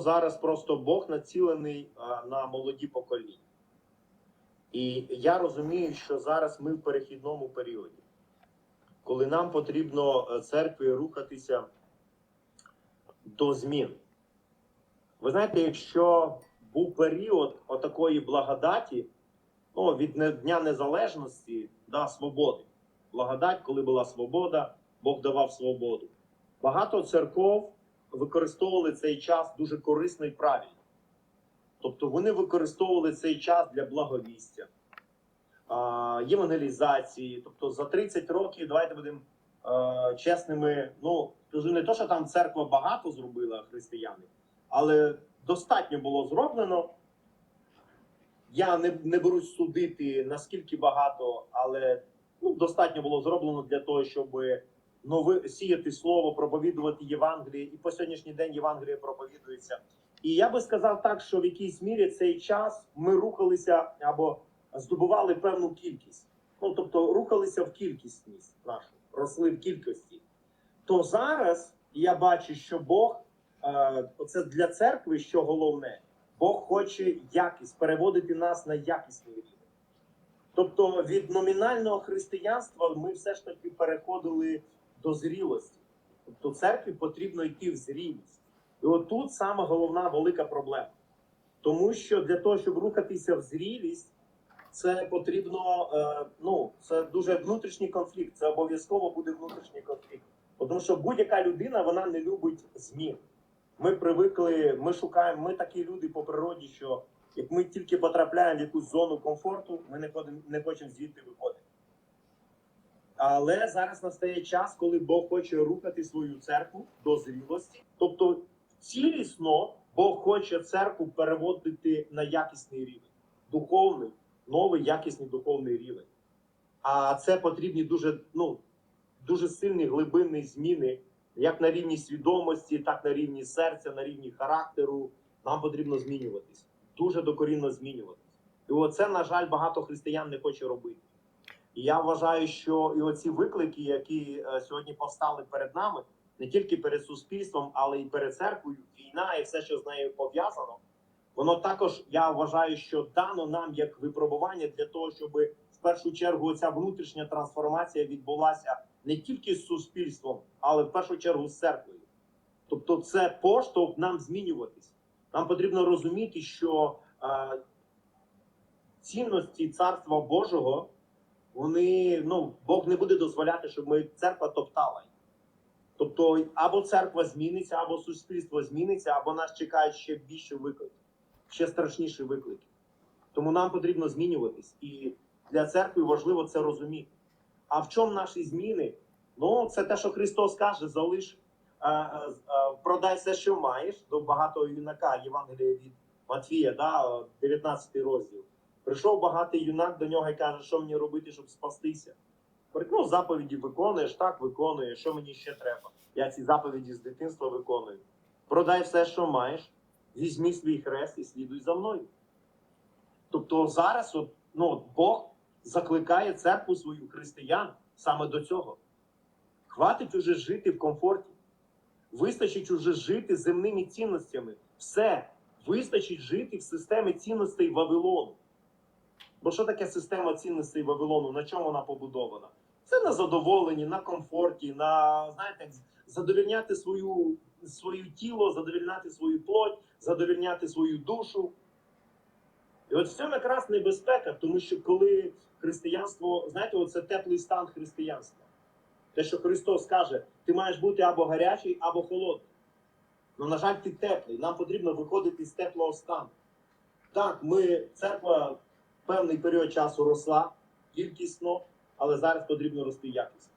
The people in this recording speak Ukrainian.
Зараз просто Бог націлений на молоді покоління. І я розумію, що зараз ми в перехідному періоді, коли нам потрібно е, церкві рухатися до змін. Ви знаєте, якщо був період отакої благодаті, ну, від Дня Незалежності да, свободи. Благодать, коли була свобода, Бог давав свободу. Багато церков використовували цей час дуже корисно і правильно. Тобто вони використовували цей час для благовістя, євангелізації. Тобто за 30 років, давайте будемо чесними. Ну, не то, що там церква багато зробила християни, але достатньо було зроблено. Я не, не берусь судити наскільки багато, але ну, достатньо було зроблено для того, щоб нови, сіяти слово, проповідувати Євангеліє. І по сьогоднішній день Євангеліє проповідується. І я би сказав так, що в якійсь мірі цей час ми рухалися або здобували певну кількість. Ну тобто рухалися в кількісність нашу, росли в кількості. То зараз я бачу, що Бог, е, оце для церкви, що головне, Бог хоче якість переводити нас на якісний рівень. Тобто від номінального християнства ми все ж таки переходили до зрілості. Тобто церкві потрібно йти в зрілість. І отут саме головна велика проблема. Тому що для того, щоб рухатися в зрілість, це потрібно, е, ну, це дуже внутрішній конфлікт. Це обов'язково буде внутрішній конфлікт. Тому що будь-яка людина вона не любить змін. Ми привикли, ми шукаємо, ми такі люди по природі, що як ми тільки потрапляємо в якусь зону комфорту, ми не хочемо звідти виходити. Але зараз настає час, коли Бог хоче рухати свою церкву до зрілості. Тобто, цілісно Бог хоче церкву переводити на якісний рівень, духовний, новий якісний духовний рівень. А це потрібні дуже, ну, дуже сильні глибинні зміни, як на рівні свідомості, так на рівні серця, на рівні характеру. Нам потрібно змінюватись, дуже докорінно змінюватись. І оце, на жаль, багато християн не хоче робити. І я вважаю, що і оці виклики, які е, сьогодні постали перед нами, не тільки перед суспільством, але й перед церквою, війна і все, що з нею пов'язано, воно також я вважаю, що дано нам як випробування для того, щоб в першу чергу ця внутрішня трансформація відбулася не тільки з суспільством, але в першу чергу з церквою. Тобто, це поштовх нам змінюватись. Нам потрібно розуміти, що е, цінності Царства Божого вони ну Бог не буде дозволяти, щоб ми церква топтала. Тобто, або церква зміниться, або суспільство зміниться, або нас чекають ще більше виклики, ще страшніші виклики. Тому нам потрібно змінюватись, і для церкви важливо це розуміти. А в чому наші зміни? Ну, це те, що Христос каже: залиш, е, е, е, продай все, що маєш, до багатого юнака Євангелія від Матвія, да, 19 розділ. Прийшов багатий юнак до нього і каже, що мені робити, щоб спастися. Говорить, ну, заповіді виконуєш, так виконуєш, що мені ще треба. Я ці заповіді з дитинства виконую. Продай все, що маєш, візьми свій хрест і слідуй за мною. Тобто зараз от, ну, Бог закликає церкву свою християн саме до цього. Хватить уже жити в комфорті. Вистачить уже жити земними цінностями. Все. Вистачить жити в системі цінностей Вавилону. Бо що таке система цінностей Вавилону? На чому вона побудована? Це на задоволенні, на комфорті, на знаєте, задовільняти свою, своє тіло, задовільняти свою плоть, задовільняти свою душу. І от в цьому якраз небезпека, тому що коли християнство, знаєте, оце теплий стан християнства. Те, що Христос каже, ти маєш бути або гарячий, або холодний. Ну, на жаль, ти теплий. Нам потрібно виходити з теплого стану. Так, ми, церква певний період часу росла кількісно, але зараз потрібно рости якісно.